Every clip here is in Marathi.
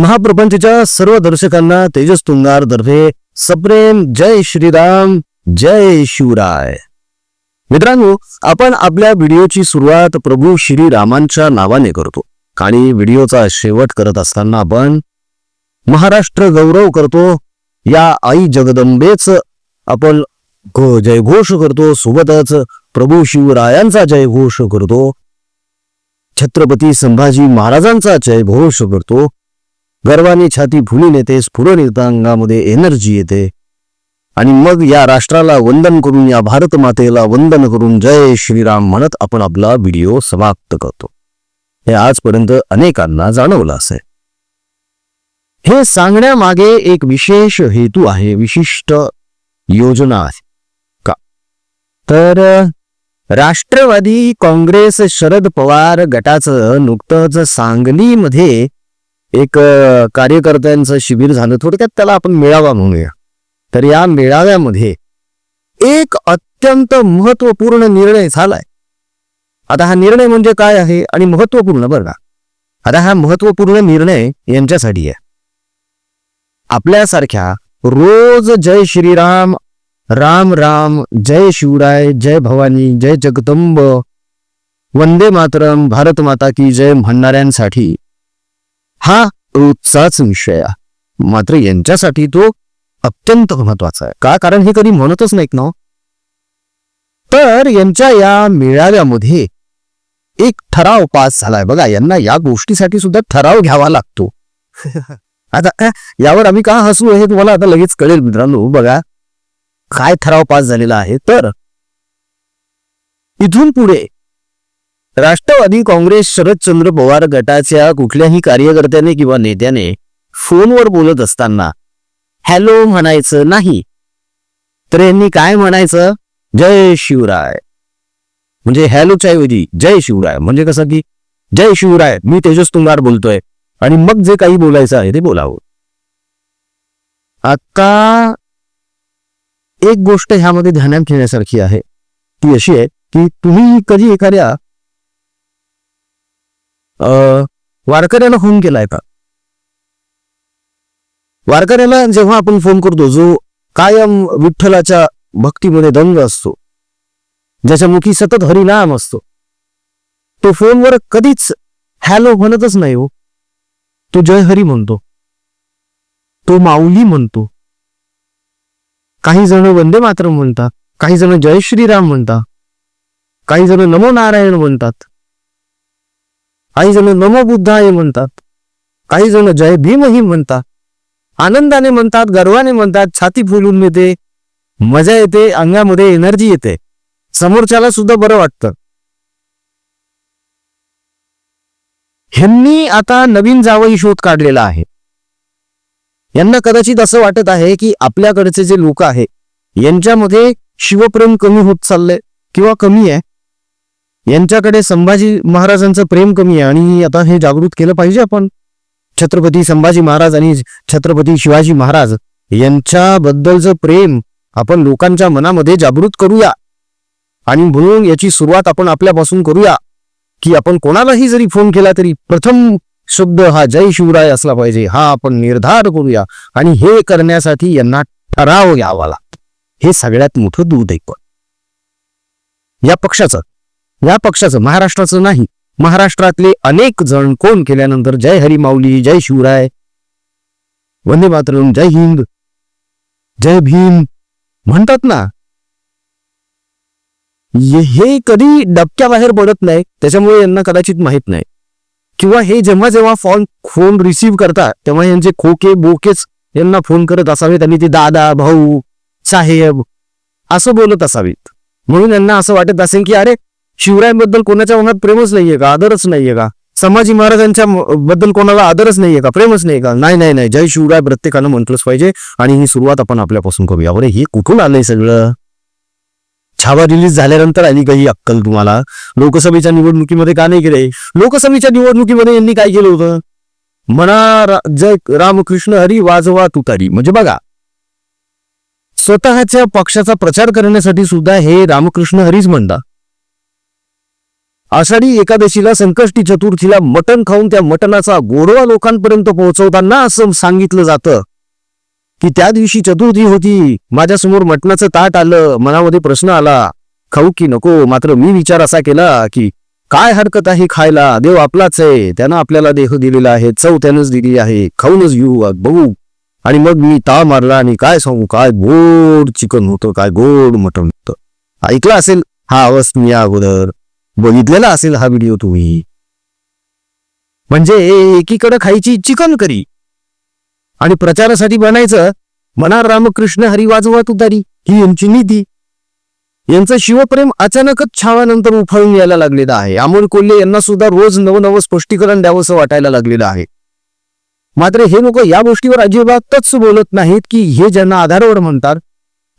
महाप्रपंचच्या सर्व दर्शकांना तेजस तुंगार दर्भे सप्रेम जय श्रीराम जय शिवराय. मित्रांनो आपण आपल्या व्हिडिओची सुरुवात प्रभू श्रीरामांच्या नावाने करतो. आणि व्हिडिओचा शेवट करत असताना आपण महाराष्ट्र गौरव करतो. या आई जगदंबेच आपण घो- जयघोष करतो. सोबतच प्रभू शिवरायांचा जयघोष करतो. छत्रपती संभाजी महाराजांचा जयघोष करतो. गर्वाने छाती फुलून येते स्फुरण येतं अंगामध्ये एनर्जी येते. आणि मग या राष्ट्राला वंदन करून या भारत मातेला वंदन करून जय श्रीराम म्हणत आपण आपला व्हिडिओ समाप्त करतो. हे आजपर्यंत अनेकांना जाणवलं असेल. हे सांगण्यामागे एक विशेष हेतू आहे विशिष्ट योजना आहे. का? तर राष्ट्रवादी काँग्रेस शरद पवार गटाचं नुकतंच सांगलीमध्ये एक कार्यकर्त्यांचं शिबिर झालं. थोडक्यात त्याला आपण मेळावा म्हणूया. तर या मेळाव्यामध्ये एक अत्यंत महत्त्वपूर्ण निर्णय झालाय. आता हा निर्णय म्हणजे काय आहे आणि महत्त्वपूर्ण बरं का? आता हा महत्त्वपूर्ण निर्णय यांच्यासाठी आहे. आपल्यासारख्या रोज जय श्रीराम राम राम जय शिवराय जय भवानी जय जगदंब वंदे मातरम भारत माता की जय म्हणणाऱ्यांसाठी हा रोजचाच विषय आहे. मात्र यांच्यासाठी तो अत्यंत महत्त्वाचा आहे. का? कारण हे कधी म्हणतच नाहीत ना हो. तर यांच्या या मेळाव्यामध्ये एक ठराव पास झालाय. बघा यांना या गोष्टीसाठी सुद्धा ठराव घ्यावा लागतो. आता यावर आम्ही का हसू हे तुम्हाला आता लगेच कळेल मित्रांनो. बघा काय ठराव पास झालेला आहे. तर इथून पुढे राष्ट्रवादी काँग्रेस शरदचंद्र पवार गटाच्या कुठल्याही कार्यकर्त्याने किंवा नेत्याने फोनवर बोलत असताना हॅलो म्हणायचं नाही. तर यांनी काय म्हणायचं? जय शिवराय. म्हणजे हॅलोच्या ऐवजी जय शिवराय म्हणजे कसं की जय शिवराय मी तेजस तुंगार बोलतोय आणि मग जे काही बोलायचं आहे ते बोलावं. आता एक गोष्ट ह्यामध्ये ध्यानात घेण्यासारखी आहे. ती अशी आहे की तुम्ही कधी एखाद्या वारकऱ्याला फोन केलाय का? वारकऱ्याला जेव्हा आपण फोन करतो जो कायम विठ्ठलाच्या भक्तीमध्ये दंग असतो ज्याच्या मुखी सतत हरिनाम असतो तो फोनवर कधीच हॅलो म्हणतच नाही हो. तो जय हरी म्हणतो. तो माऊली म्हणतो. काही जण वंदे मातरम म्हणतात काही जण जय श्रीराम म्हणतात काही जण नमो नारायण म्हणतात. काही जण नमो बुद्धाय म्हणतात. काही जण जय भीमही म्हणतात. आनंदाने म्हणतात गर्वाने म्हणतात छाती फुलून येते मजा येते अंगामध्ये एनर्जी येते. समोरच्याला सुद्धा बरं वाटतं. ह्यांनी आता नवीन जावई शोध काढलेला आहे. यांना कदाचित असं वाटत आहे की आपल्याकडचे जे लोक आहे यांच्यामध्ये शिवप्रेम कमी होत चाललंय किंवा कमी आहे. यांच्याकडे संभाजी महाराजांचं प्रेम कमी आहे आणि आता हे जागृत केलं पाहिजे आपण. छत्रपती संभाजी महाराज आणि छत्रपती शिवाजी महाराज यांच्याबद्दलचं प्रेम आपण लोकांच्या मनामध्ये जागृत करूया. आणि म्हणून याची सुरुवात आपण आपल्यापासून करूया की आपण कोणालाही जरी फोन केला तरी प्रथम शब्द हा जय शिवराय असला पाहिजे हा आपण निर्धार करूया आणि हे करण्यासाठी यांना ठराव घ्यावा लागतो. हे सगळ्यात मोठं दूध ऐकू या पक्षाचं या पक्षाचं महाराष्ट्राचं नाही. महाराष्ट्रातले अनेक जण कोण केल्यानंतर जय हरी माऊली जय शिवराय. वंदे मातरम जय हिंद. जय भीम. म्हणतात ना हे कधी डबक्या बाहेर पडत नाही त्याच्यामुळे यांना कदाचित माहीत नाही. किंवा हे जेव्हा जेव्हा फोन फोन रिसीव्ह करतात तेव्हा यांचे खोके बोकेच यांना फोन करत असावेत आणि ते दादा भाऊ साहेब असं बोलत असावेत. म्हणून यांना असं वाटत असेल की अरे शिवरायांबद्दल कोणाच्या मनात प्रेमच नाहीये का? आदरच नाहीये का? संभाजी महाराजांच्या बद्दल कोणाला आदरच नाहीये का? प्रेमच नाही का? नाही नाही नाही. जय शिवराय प्रत्येकानं म्हटलंच पाहिजे आणि ही सुरुवात आपण आपल्यापासून करूया. बरे हे कुठून आलंय सगळं? छावा रिलीज झाल्यानंतर आली काही अक्कल तुम्हाला? लोकसभेच्या निवडणुकीमध्ये का नाही केले लोकसभेच्या निवडणुकीमध्ये यांनी काय केलं होतं? म्हणा जय रामकृष्ण हरी वाजवा तुतारी. म्हणजे बघा स्वतःच्या पक्षाचा प्रचार करण्यासाठी सुद्धा हे रामकृष्ण हरीच म्हणतात. आषाढी एकादशीला संकष्टी चतुर्थीला मटण खाऊन त्या मटणाचा गोडवा लोकांपर्यंत पोहोचवताना असं सांगितलं जातं. की त्या दिवशी चतुर्थी होती. माझ्यासमोर मटणाचं ताट आलं. मनामध्ये प्रश्न आला. खाऊ की नको? मात्र मी विचार असा केला की काय हरकत आहे खायला? देव आपलाच आहे. त्यानं आपल्याला देह दिलेला आहे. चव त्यानंच दिली आहे. खाऊनच घेऊ. बघू. आणि मग मी ता मारला आणि काय सांगू? काय गोड चिकन होतं. काय गोड मटण होतं. ऐकलं असेल हा आवाज मी अगोदर. बघितलेला असेल हा व्हिडिओ तुम्ही. म्हणजे एकीकडे खायची चिकन करी. आणि प्रचारासाठी बनायचं मना रामकृष्ण हरी वाजवा तुतारी ही यांची नीती. यांचं शिवप्रेम अचानकच छावानंतर उफाळून यायला लागलेलं आहे. अमोल कोल्हे यांना सुद्धा रोज नवनवं स्पष्टीकरण द्यावंसं वाटायला लागलेलं आहे. मात्र हे लोक या गोष्टीवर अजिबातच बोलत नाहीत की हे ज्यांना आधारवर म्हणतात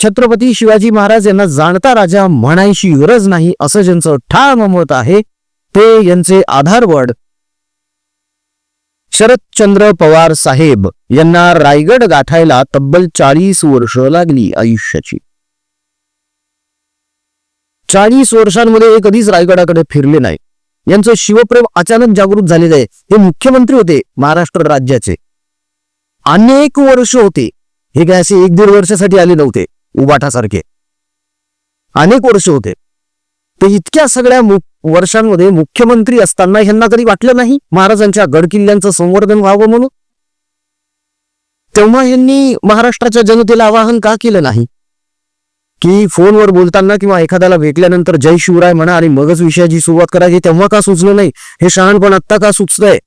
छत्रपती शिवाजी महाराज यांना जाणता राजा म्हणायची गरज नाही असं ज्यांचं ठाम मत आहे ते यांचे आधारवड. शरदचंद्र पवार साहेब यांना रायगड गाठायला तब्बल चाळीस वर्ष लागली आयुष्याची. चाळीस वर्षांमध्ये हे कधीच रायगडाकडे फिरले नाही. यांचं शिवप्रेम अचानक जागृत झालेलं आहे. हे मुख्यमंत्री होते महाराष्ट्र राज्याचे. अनेक वर्ष होते. हे काय असे एक दीड वर्षासाठी आले नव्हते. उबाटासारखे अनेक वर्ष होते. ते इतक्या सगळ्या वर्षांमध्ये मुख्यमंत्री असताना ह्यांना कधी वाटलं नाही महाराजांच्या गडकिल्ल्यांचं संवर्धन व्हावं म्हणून? तेव्हा यांनी महाराष्ट्राच्या जनतेला आवाहन का केलं नाही? की फोनवर बोलताना किंवा एखाद्याला भेटल्यानंतर जय शिवराय म्हणा आणि मगच विषयाची सुरुवात करायची तेव्हा का सुचलं नाही? हे शहाणपण आत्ता का सुचतंय?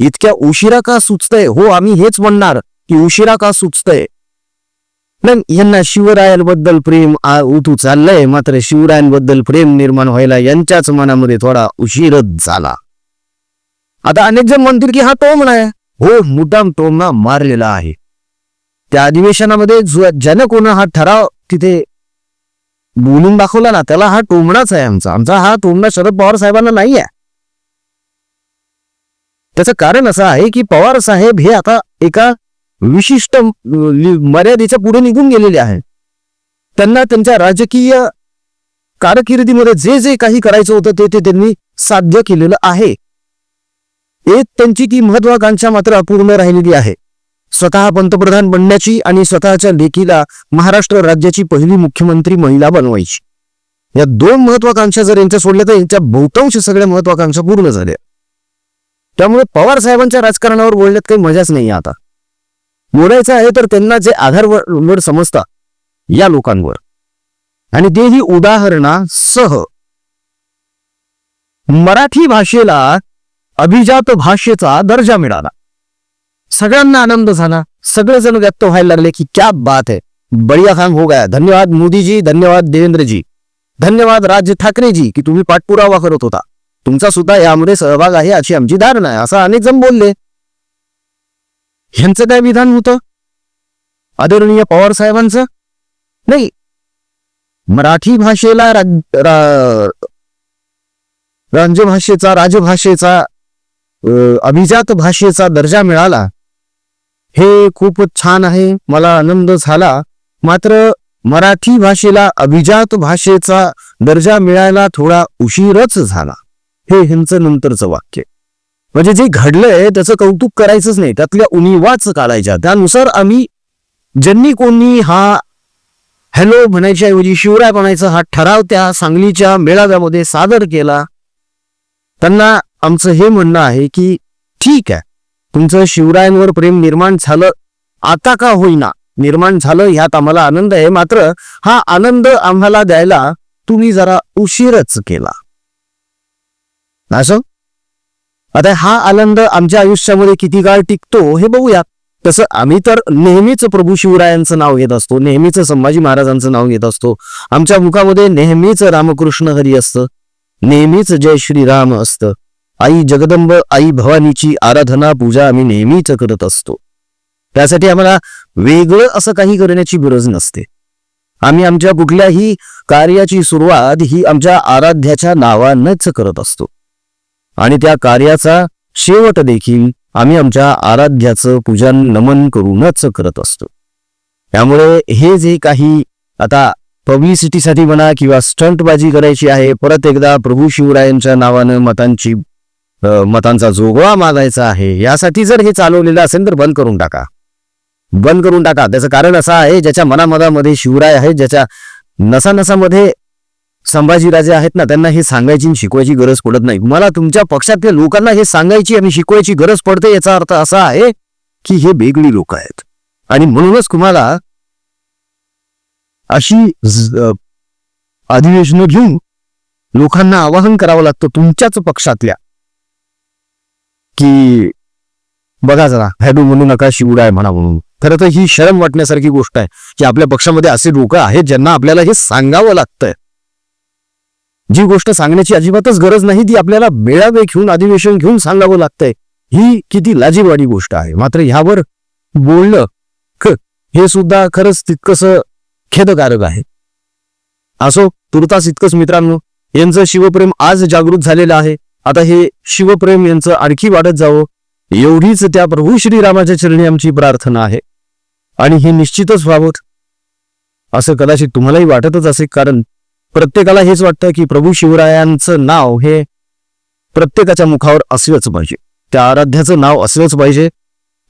इतक्या उशिरा का सुचतंय? हो आम्ही हेच म्हणणार की उशिरा का सुचतंय? नाही यांना शिवरायांबद्दल प्रेम आ- उतू चाललंय. मात्र शिवरायांबद्दल प्रेम निर्माण व्हायला यांच्याच मनामध्ये थोडा उशीरच झाला. आता अनेक जण म्हणतील की हा टोमणा आहे हो मुद्दाम टोमणा मारलेला आहे. त्या अधिवेशनामध्ये जो- ज्यानं कोण हा ठराव तिथे बोलून दाखवला ना त्याला हा टोमणाच आहे आमचा. आमचा हा टोमणा शरद पवार साहेबांना नाही आहे त्याचं कारण असं आहे की पवार साहेब हे आता एका विशिष्ट मर्यादेच्या पुढे निघून गेलेले आहेत. त्यांना त्यांच्या राजकीय कारकिर्दीमध्ये जे जे काही करायचं होतं ते ते त्यांनी साध्य केलेलं आहे. एक त्यांची ती महत्वाकांक्षा मात्र अपूर्ण राहिलेली आहे. स्वतः पंतप्रधान बनण्याची आणि स्वतःच्या लेखीला महाराष्ट्र राज्याची पहिली मुख्यमंत्री महिला बनवायची. या दोन महत्वाकांक्षा जर यांच्या सोडल्या तर यांच्या बहुतांश सगळ्या महत्वाकांक्षा पूर्ण झाल्या. त्यामुळे पवार साहेबांच्या राजकारणावर बोलण्यात काही मजाच नाही आता. बोलायचं आहे तर त्यांना जे आधारवर समजतात या लोकांवर. आणि तेही उदाहरणासह मराठी भाषेला अभिजात भाषेचा दर्जा मिळाला. सगळ्यांना आनंद झाला. सगळेजण व्यक्त व्हायला लागले की क्या बात है. बढिया काम हो गया. धन्यवाद मोदीजी धन्यवाद देवेंद्रजी. धन्यवाद राज ठाकरेजी की तुम्ही पाठपुरावा करत होता. तुमचा सुद्धा यामध्ये सहभाग आहे अशी आमची धारणा आहे. असं अनेक जण बोलले. ह्यांचं काय विधान होतं? आदरणीय पवार साहेबांचं? नाही. मराठी भाषेला राज- रा- राजभाषेचा राजभाषेचा अभिजात भाषेचा दर्जा मिळाला. हे खूप छान आहे. मला आनंद झाला. मात्र मराठी भाषेला अभिजात भाषेचा दर्जा मिळायला थोडा उशीरच झाला. हे ह्यांचं नंतरचं वाक्य. म्हणजे जे घडलंय त्याचं कौतुक करायचंच नाही. त्यातल्या उणीवाच काढायच्या त्यानुसार आम्ही ज्यांनी कोणी हा हॅलो म्हणायच्या ऐवजी शिवराय म्हणायचा हा ठराव त्या सांगलीच्या मेळाव्यामध्ये सादर केला त्यांना आमचं हे म्हणणं आहे की ठीक आहे. तुमचं शिवरायांवर प्रेम निर्माण झालं आता का होईना? निर्माण झालं ह्यात आम्हाला आनंद आहे. मात्र हा आनंद आम्हाला द्यायला तुम्ही जरा उशीरच केला. असं? आता हा आनंद आमच्या आयुष्यामध्ये किती काळ टिकतो हे बघूया. तसं आम्ही तर नेहमीच प्रभू शिवरायांचं नाव घेत असतो नेहमीच संभाजी महाराजांचं नाव घेत असतो. आमच्या मुखामध्ये नेहमीच रामकृष्ण हरी असतं नेहमीच जय श्रीराम असतं. आई जगदंब आई भवानीची आराधना पूजा आम्ही नेहमीच करत असतो. त्यासाठी आम्हाला वेगळं असं काही करण्याची गरज नसते. आम्ही आमच्या कुठल्याही कार्याची सुरुवात ही आमच्या आराध्याच्या नावानंच करत असतो. आणि त्या कार्याचा शेवट देखील आम्ही आमच्या आराध्याचं पूजन नमन करूनच करत असतो. त्यामुळे हे जे काही आता पब्लिसिटीसाठी म्हणा किंवा स्टंटबाजी करायची आहे परत एकदा प्रभू शिवरायांच्या नावानं मतांची मतांचा जोगवा मागायचा आहे यासाठी जर हे चालवलेलं असेल तर बंद करून टाका. बंद करून टाका. त्याचं कारण असं आहे ज्याच्या मनामनामध्ये शिवराय आहे ज्याच्या नसानसामध्ये संभाजीराजे आहेत ना त्यांना हे सांगायची आणि शिकवायची गरज पडत नाही. मला तुमच्या पक्षातल्या लोकांना हे सांगायची आणि शिकवायची गरज पडते याचा अर्थ असा आहे की हे वेगळी लोक आहेत. आणि म्हणूनच तुम्हाला अशी अधिवेशनं घेऊन लोकांना आवाहन करावं लागतं तुमच्याच पक्षातल्या की बघा जरा हॅडू म्हणू नका शिवडाय म्हणा म्हणून. खरं तर ही शरम वाटण्यासारखी गोष्ट आहे की आपल्या पक्षामध्ये असे लोक आहेत ज्यांना आपल्याला हे सांगावं लागतंय. जी गोष्ट सांगण्याची अजिबातच गरज नाही ती आपल्याला मेळावे घेऊन अधिवेशन घेऊन सांगावं लागतंय. ही किती लाजीवाडी गोष्ट आहे. मात्र ह्यावर बोलणं हे सुद्धा खरंच तितकस खेदकारक आहे. असो तुर्तास इतकंच मित्रांनो यांचं शिवप्रेम आज जागृत झालेलं आहे. आता हे शिवप्रेम यांचं आणखी वाढत जावं एवढीच त्या प्रभू श्रीरामाच्या चरणी आमची प्रार्थना आहे. आणि हे निश्चितच व्हावं. असं कदाचित तुम्हालाही वाटतच असेल कारण प्रत्येकाला हेच वाटतं की प्रभू शिवरायांचं नाव हे प्रत्येकाच्या मुखावर असलंच पाहिजे. त्या आराध्याचं नाव असलंच पाहिजे.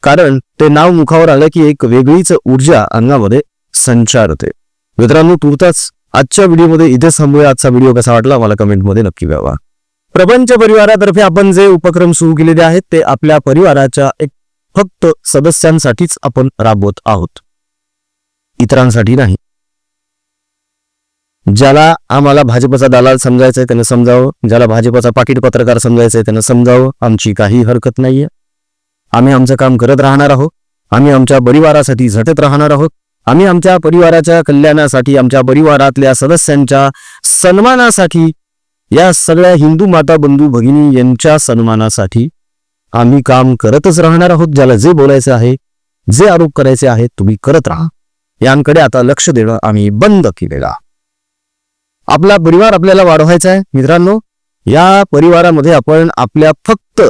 कारण ते नाव मुखावर आलं की एक वेगळीच ऊर्जा अंगामध्ये संचारते मित्रांनो तुर्ताच आजच्या व्हिडिओमध्ये इथेच थांबूया. आजचा व्हिडिओ कसा वाटला मला कमेंटमध्ये नक्की व्हावा प्रपंच परिवारातर्फे आपण जे उपक्रम सुरू केलेले आहेत ते आपल्या परिवाराच्या एक फक्त सदस्यांसाठीच आपण राबवत आहोत. इतरांसाठी नाही. ज्याला आम्हाला भाजपचा दलाल समजायचंय त्यानं समजावं. ज्याला भाजपचा पाकिट पत्रकार समजायचंय त्यानं समजावं. आमची काही हरकत नाहीये. आम्ही आमचं काम करत राहणार आहोत. आम्ही आमच्या परिवारासाठी झटत राहणार आहोत. आम्ही आमच्या परिवाराच्या कल्याणासाठी आमच्या परिवारातल्या सदस्यांच्या सन्मानासाठी या सगळ्या हिंदू माता बंधू भगिनी यांच्या सन्मानासाठी आम्ही काम करतच राहणार आहोत. ज्याला जे बोलायचं आहे जे आरोप करायचे आहेत तुम्ही करत राहा. यांकडे आता लक्ष देणं आम्ही बंद केलेलं आहे. आपला परिवार आपल्याला वाढवायचा आहे. मित्रांनो या परिवारामध्ये आपण आपल्या फक्त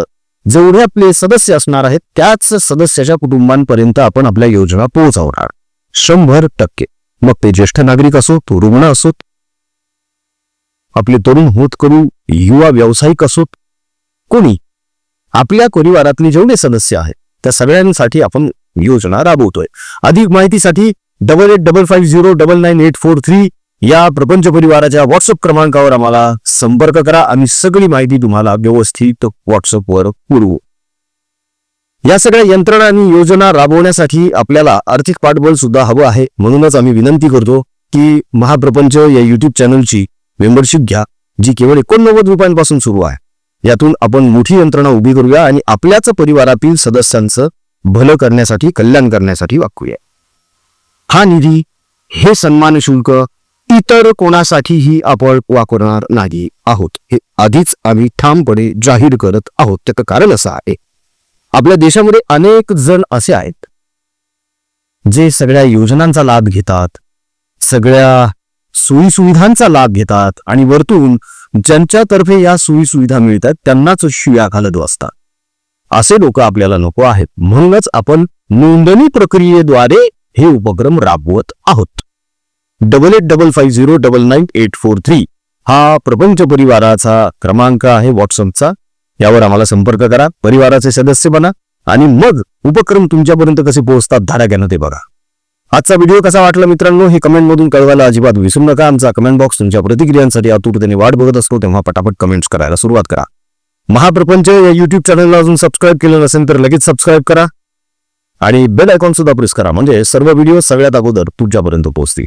जेवढे आपले सदस्य असणार आहेत त्याच सदस्याच्या कुटुंबांपर्यंत आपण आपल्या योजना पोहोचवणार. शंभर टक्के. मग ते ज्येष्ठ नागरिक असो तो रुग्ण असोत आपले तरुण होत करू युवा व्यावसायिक असोत कोणी. आपल्या परिवारातले जेवढे सदस्य आहेत त्या सगळ्यांसाठी आपण योजना राबवतोय. अधिक माहितीसाठी double eight double five zero double nine eight four three या प्रपंच परिवाराच्या व्हॉट्सअप क्रमांकावर आम्हाला संपर्क करा. आम्ही सगळी माहिती तुम्हाला व्यवस्थित व्हॉट्सअपवर पुरवू. या सगळ्या यंत्रणा आणि योजना राबवण्यासाठी आपल्याला आर्थिक पाठबळ सुद्धा हवं आहे. म्हणूनच आम्ही विनंती करतो की महाप्रपंच या युट्यूब चॅनलची मेंबरशिप घ्या जी केवळ एकोणनव्वद रुपयांपासून सुरू आहे. यातून आपण मोठी यंत्रणा उभी करूया आणि आपल्याच परिवारातील सदस्यांचं भलं करण्यासाठी कल्याण करण्यासाठी वाकूया हा निधी हे सन्मान शुल्क इतर कोणासाठीही आपण वापरणार नाही आहोत. हे आधीच आम्ही ठामपणे जाहीर करत आहोत. त्याचं कारण असं आहे. आपल्या देशामध्ये अनेक जण असे आहेत जे सगळ्या योजनांचा लाभ घेतात सगळ्या सोयीसुविधांचा लाभ घेतात आणि वरतून ज्यांच्यातर्फे या सोयीसुविधा मिळतात त्यांनाच शिव्या घालत असतात. असे लोक आपल्याला नको आहेत. म्हणूनच आपण नोंदणी प्रक्रियेद्वारे हे उपक्रम राबवत आहोत. Double eight double five zero double nine eight four three हा प्रपंच परिवाराचा क्रमांक आहे व्हॉट्सअपचा. यावर आम्हाला संपर्क करा परिवाराचे सदस्य बना आणि मग उपक्रम तुमच्यापर्यंत कसे पोहोचतात धाराग्यानं ते बघा. आजचा व्हिडिओ कसा वाटला मित्रांनो हे कमेंट मधून कळवायला अजिबात विसरू नका. आमचा कमेंट बॉक्स तुमच्या प्रतिक्रियांसाठी आतुरतेने वाट बघत असतो तेव्हा पटापट कमेंट्स करायला सुरुवात करा. महाप्रपंच या युट्यूब चॅनलला अजून सबस्क्राईब केलं नसेल तर लगेच सबस्क्राईब करा. आणि बेल आयकॉन सुद्धा प्रेस करा म्हणजे सर्व व्हिडिओ सगळ्यात अगोदर तुमच्यापर्यंत पोहोचतील.